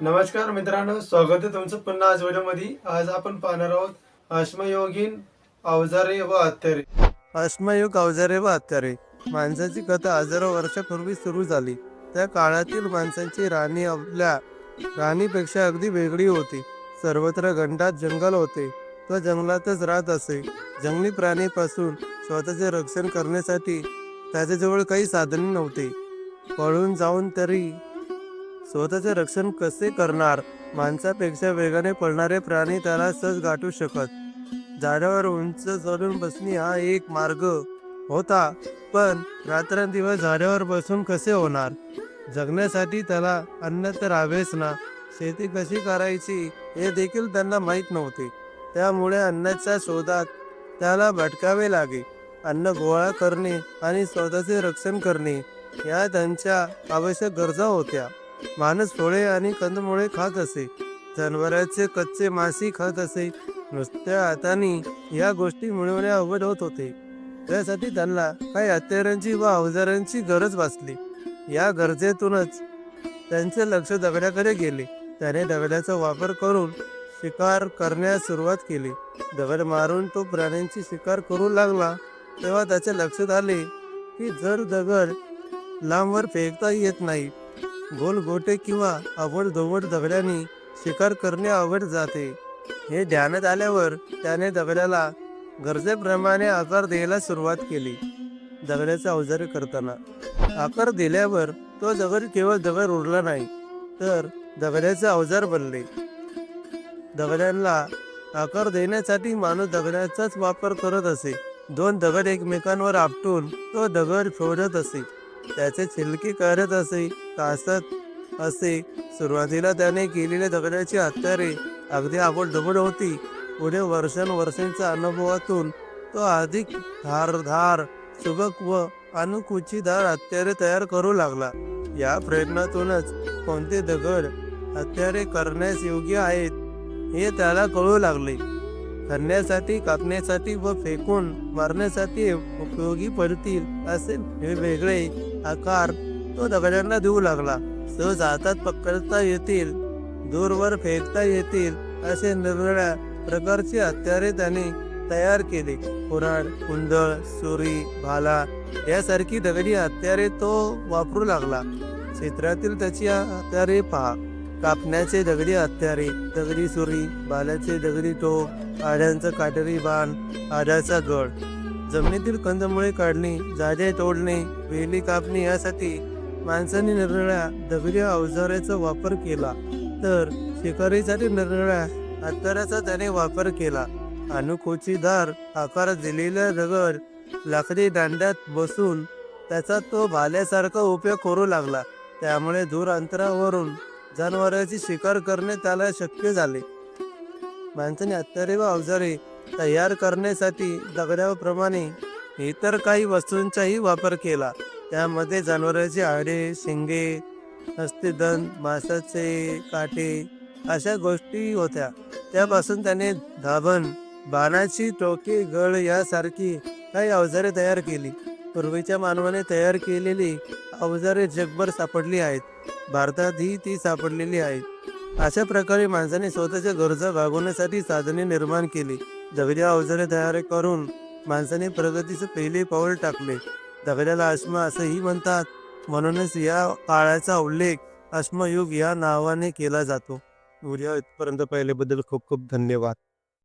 नमस्कार मित्रांनो स्वागत आहे तुमचं पुन्हा आज व्हिडिओमध्ये. आज आपण पाहणार आहोत अश्मयोगीन अवजारे व हत्यारे अश्मयुग अवजारे व हत्यारे माणसाची कथा हजारो वर्षापूर्वी सुरू झाली. त्या काळातील माणसांची राणी आपल्या राणीपेक्षा अगदी वेगळी होती. सर्वत्र घंटात जंगल होते. तो जंगलातच राहत असे. जंगली प्राणीपासून स्वतःचे रक्षण करण्यासाठी त्याच्याजवळ काही साधने नव्हते. पळून जाऊन तरी स्वतःचे रक्षण कसे करणार? माणसापेक्षा वेगाने पळणारे प्राणी त्याला सहज गाठू शकत. झाडावर उंच चढून बसणे हा एक मार्ग होता पण रात्रंदिवस झाडावर बसून कसे होणार? जगण्यासाठी त्याला अन्न तर हवेच ना. शेती कशी करायची हे देखील त्यांना माहीत नव्हते. त्यामुळे अन्नाच्या शोधात त्याला भटकावे लागे. अन्न गोळा करणे आणि स्वतःचे रक्षण करणे या त्यांच्या आवश्यक गरजा होत्या. माणूस फळे आणि कंदमुळे खात असे. जनावरांचे कच्चे मासे खात असे. नुसत्या हाताने या गोष्टी मिळवणे अवघड होत होते. त्यासाठी त्यांना काही हत्यारांची व अवजारांची गरज भासली. या गरजेतूनच त्यांचे लक्ष दगडाकडे गेले. त्याने दगडाचा वापर करून शिकार करण्यास सुरुवात केली. दगड मारून तो प्राण्यांची शिकार करू लागला. तेव्हा त्याचे लक्षात आले की जर दगड लांबवर फेकता येत नाही गोल गोटे किंवा आवड दोवड दगडाने शिकार करणे आवड जाते. हे ध्यानात आल्यावर त्याने दगड्याला गरजेप्रमाणे आकार द्यायला सुरुवात केली दगडाचे अवजार करताना. आकार दिल्यावर तो दगड केवळ दगड उरला नाही तर दगड्याचे अवजार बनले. दगडांना आकार देण्यासाठी माणूस दगडाचाच वापर करत असे. दोन दगड एकमेकांवर आपटून तो दगड फोडत असे. त्याचे छिलके करत असे कासत असे. सुरुवातीला त्याने केलेल्या दगडाची हत्यारे अगदी आपण दुबड होती. पुढे वर्षानुवर्षांच्या अनुभवातून तो अधिक धारधार सुबक व अनुकुचीदार हत्यारे तयार करू लागला. या प्रयत्नातूनच कोणते दगड हत्यारे करण्यास योग्य आहेत हे त्याला कळू लागले. करण्यासाठी कापण्यासाठी व फेकून मारण्यासाठी उपयोगी पडतील असे वेगवेगळे आकार तो दगडांना देऊ लागला. सहज हातात पकडता येतील दूरवर फेकता येतील असे निरनिळ्या प्रकारची हत्यारे त्याने तयार केले. कुराड कुंदळ सुरी भाला यासारखी दगडी हत्यारे तो वापरू लागला. क्षेत्रातील त्याची हत्यारे पहा. कापण्याचे दगडी हत्यारे दगडी सुरी बालाचे दगडी टोप आड्यांचा काटेरी बाण आड्याचा गड जमिनीतील कंदमुळे काढणे जाडे तोडणे वेली कापणे यासाठी माणसाने निरनिळ्या दगडी अवजाराचा वापर केला. तर शिकारीसाठी निरनिळ्या हत्याराचा त्याने वापर केला. अनुकोचीदार आकार दिलेला दगड लाकडी दांड्यात बसून त्याचा तो भाल्यासारखा उपयोग करू लागला. त्यामुळे दूर अंतरावरून जनावरांची शिकार करणे त्याला शक्य झाले. माणसाने हत्यारे व अवजारे तयार करण्यासाठी दगडाप्रमाणे इतर काही वस्तूंचाही वापर केला. त्यामध्ये जनावरांचे आडे शिंगे हस्तिदंत मासाचे काटे अशा गोष्टी होत्या. त्यापासून त्याने धाबण बाणाची टोके गळ यासारखी काही अवजारे तयार केली. पूर्वीच्या मानवाने तयार केलेली अवजारे जगभर सापडली आहेत. भारतातही ती सापडलेली आहेत. अशा प्रकारे माणसाने स्वतःच्या गरजा भागवण्यासाठी साधने निर्माण केली. दगड्या अवजारे तयार करून माणसाने प्रगतीचे पहिले पाऊल टाकले. दगड्याला अश्म असंही म्हणतात. म्हणूनच या काळाचा उल्लेख अश्मयुग या नावाने केला जातो. व्हिडिओ इथपर्यंत पाहिल्याबद्दल खूप खूप धन्यवाद.